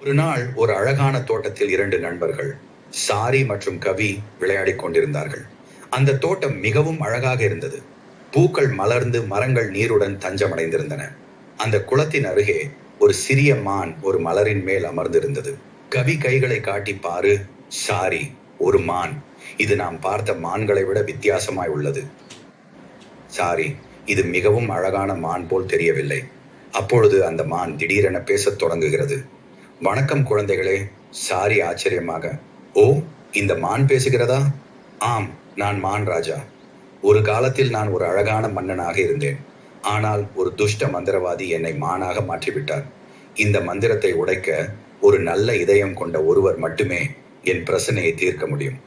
ஒரு நாள் ஒரு அழகான தோட்டத்தில் இரண்டு நண்பர்கள் சாரி மற்றும் கவி விளையாடிக் கொண்டிருந்தார்கள். அந்த தோட்டம் மிகவும் அழகாக இருந்தது. பூக்கள் மலர்ந்து மரங்கள் நீருடன் தஞ்சமடைந்திருந்தன. அந்த குளத்தின் அருகே ஒரு சிறிய மான் ஒரு மலரின் மேல் அமர்ந்திருந்தது. கவி கைகளை காட்டி பாரு சாரி ஒரு மான். இது நாம் பார்த்த மான்களை விட வித்தியாசமாய் உள்ளது. சாரி இது மிகவும் அழகான மான் போல் தெரியவில்லை. அப்பொழுது அந்த மான் திடீரென பேசத் தொடங்குகிறது. வணக்கம் குழந்தைகளே. சாரி ஆச்சரியமாக. ஓ இந்த மான் பேசுகிறதா? ஆம் நான் மான் ராஜா. ஒரு காலத்தில் நான் ஒரு அழகான மன்னனாக இருந்தேன். ஆனால் ஒரு துஷ்ட மந்திரவாதி என்னை மானாக மாற்றிவிட்டார். இந்த மந்திரத்தை உடைக்க ஒரு நல்ல இதயம் கொண்ட ஒருவர் மட்டுமே என் பிரச்சனையை தீர்க்க முடியும்.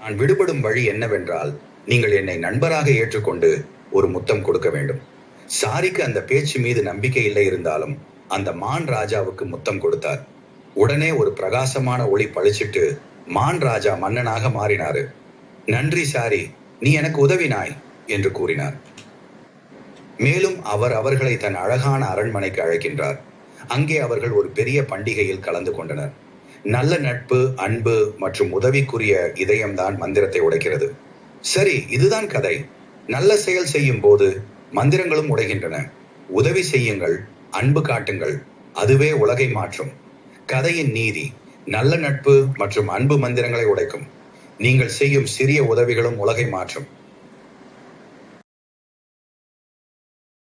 நான் விடுபடும் வழி என்னவென்றால் நீங்கள் என்னை நண்பராக ஏற்றுக்கொண்டு ஒரு முத்தம் கொடுக்க வேண்டும். சாரிக்கு அந்த பேச்சு மீது நம்பிக்கை இல்லை இருந்தாலும் அந்த மான் ராஜாவுக்கு முத்தம் கொடுத்தார். உடனே ஒரு பிரகாசமான ஒளி பழிச்சிட்டு மான் ராஜா மன்னனாக மாறினாரு. நன்றி சாரி நீ எனக்கு உதவினாய் என்று கூறினார். மேலும் அவர் அவர்களை தன் அழகான அரண்மனைக்கு அழைக்கின்றார். அங்கே அவர்கள் ஒரு பெரிய பண்டிகையில் கலந்து கொண்டனர். நல்ல நட்பு அன்பு மற்றும் உதவிக்குரிய இதயம்தான் மந்திரத்தை உடைக்கிறது. சரி இதுதான் கதை. நல்ல செயல் செய்யும் போது மந்திரங்களும் உடைகின்றன. உதவி செய்யுங்கள். அன்பு காட்டுங்கள். அதுவே உலகை மாற்றும். கதையின் நீதி நல்ல நட்பு மற்றும் அன்பு மந்திரங்களை உடைக்கும். நீங்கள் செய்யும் சிறிய உதவிகளும் உலகை மாற்றும்.